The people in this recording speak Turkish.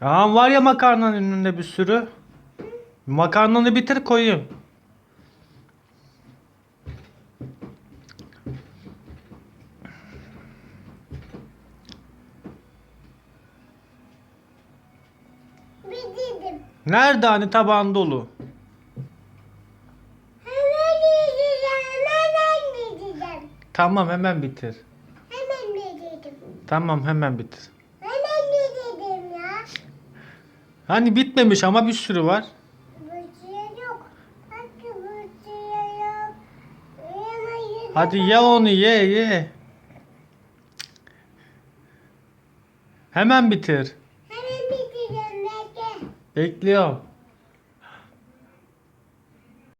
Ya var ya makarnanın önünde bir sürü. Makarnanı bitir koyayım. Bitirdim. Nerede hani tabağın dolu? Hemen bitireceğim. Hemen bitireceğim. Tamam hemen bitir. Hemen bitirdim. Tamam hemen bitir. Hemen bitirdim ya. Hani bitmemiş ama bir sürü var. Bıçıya yok. Hakkı bıçıya yok. Yemeği Hadi ye onu ye ye. Hemen bitir. Hemen bitireceğim belki. Bekliyorum.